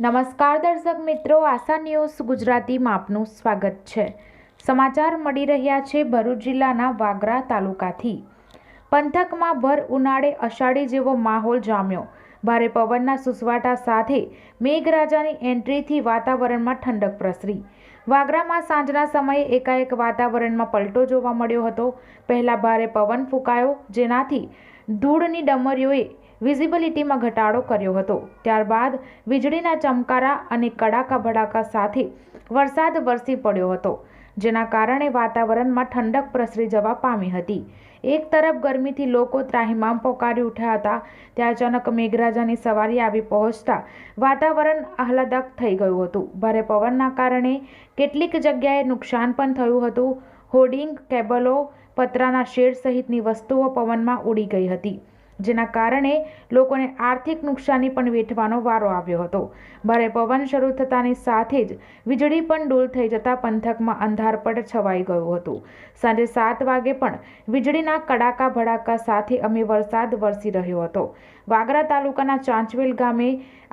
નમસ્કાર દર્શક મિત્રો, આશા ન્યૂઝ ગુજરાતીમાં આપનું સ્વાગત છે. સમાચાર મળી રહ્યા છે ભરૂચ જિલ્લાના વાગરા તાલુકાથી. પંથકમાં ભર ઉનાળે અષાઢી જેવો માહોલ જામ્યો. ભારે પવનના સુસવાટા સાથે મેઘરાજાની એન્ટ્રીથી વાતાવરણમાં ઠંડક પ્રસરી. વાગરામાં સાંજના સમયે એકાએક વાતાવરણમાં પલટો જોવા મળ્યો હતો. પહેલાં ભારે પવન ફૂંકાયો, જેનાથી ધૂળની ડમરીઓએ વિઝિબિલિટીમાં ઘટાડો કર્યો હતો. ત્યારબાદ વીજળીના ચમકારા અને કડાકા ભડાકા સાથે વરસાદ વરસી પડ્યો હતો, જેના કારણે વાતાવરણમાં ઠંડક પ્રસરી જવા પામી હતી. એક તરફ ગરમીથી લોકો ત્રાહિમામ પોકારી ઉઠ્યા હતા, ત્યાં અચાનક મેઘરાજાની સવારી આવી પહોંચતા વાતાવરણ આહલાદક થઈ ગયું હતું. ભારે પવનના કારણે કેટલીક જગ્યાએ નુકસાન પણ થયું હતું. હોર્ડિંગ, કેબલો, પતરાના શેડ સહિતની વસ્તુઓ પવનમાં ઉડી ગઈ હતી. જેના કારણે લોકોને આર્થિક નુકસાની પણ વેઠવાનો વારો આવ્યો હતો. ભારે પવન શરૂ થતાની સાથે જ વીજળી પણ ડૂલ થઈ જતા પંથકમાં અંધારપટ છવાઈ ગયું હતું. સાંજે સાત વાગે પણ વીજળીના કડાકા ભડાકા સાથે અમે વરસાદ વરસી રહ્યો હતો. વાગરા તાલુકાના ચાંચવેલ ગામે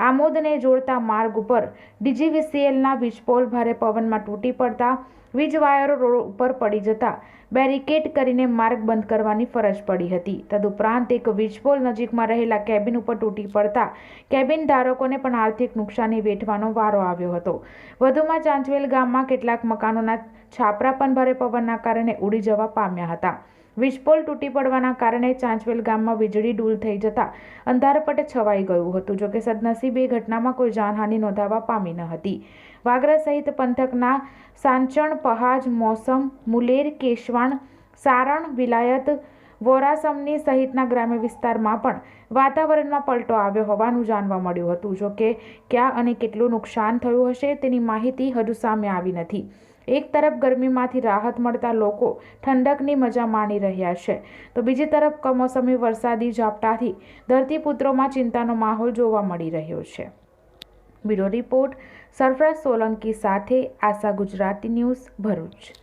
આમોદને જોડતા માર્ગ ઉપર ડીજીવીસીએલના વીજપોલ ભારે પવનમાં તૂટી પડતા વીજ વાયરો રોડ ઉપર પડી જતા બેરિકેડ કરીને માર્ગ બંધ કરવાની ફરજ પડી હતી. તદુપરાંત એક વીજપોલ નજીકમાં રહેલા કેબિન ઉપર તૂટી પડતા કેબિન ધારકોને પણ આર્થિક નુકસાની વેઠવાનો વારો આવ્યો હતો. વધુમાં ચાંચવેલ ગામમાં કેટલાક મકાનોના છાપરા પણ ભારે પવનના કારણે ઉડી જવા પામ્યા હતા. વીજપોલ તૂટી પડવાના કારણે ચાંચવેલ ગામમાં વીજળી ડૂલ થઈ જતા અંધારપટ છવાઈ ગયું હતું, જોકે સદનસીબે ઘટનામાં કોઈ જાનહાનિ નોંધાવા પામી ન હતી. વાગરા સહિત પંથકના સાંચણ, પહાજ, મોસમ, મુલેર, કેશવાણ, સારણ, વિલાયત વોરાસમની સહિતના ગ્રામ્ય વિસ્તારમાં પણ વાતાવરણમાં પલટો આવ્યો હોવાનું જાણવા મળ્યું હતું. જોકે ક્યાં અને કેટલું નુકસાન થયું હશે તેની માહિતી હજુ સામે આવી નથી. એક તરફ ગરમીમાંથી રાહત મળતા લોકો ઠંડકની મજા માણી રહ્યા છે. તો બીજી તરફ કમોસમી વરસાદી ઝાપટાથી ધરતીપુત્રોમાં ચિંતાનો માહોલ જોવા મળી રહ્યો છે. બ્યુરો રિપોર્ટ સરફરાજ સોલંકી સાથે આશા ગુજરાતી ન્યૂઝ ભરૂચ.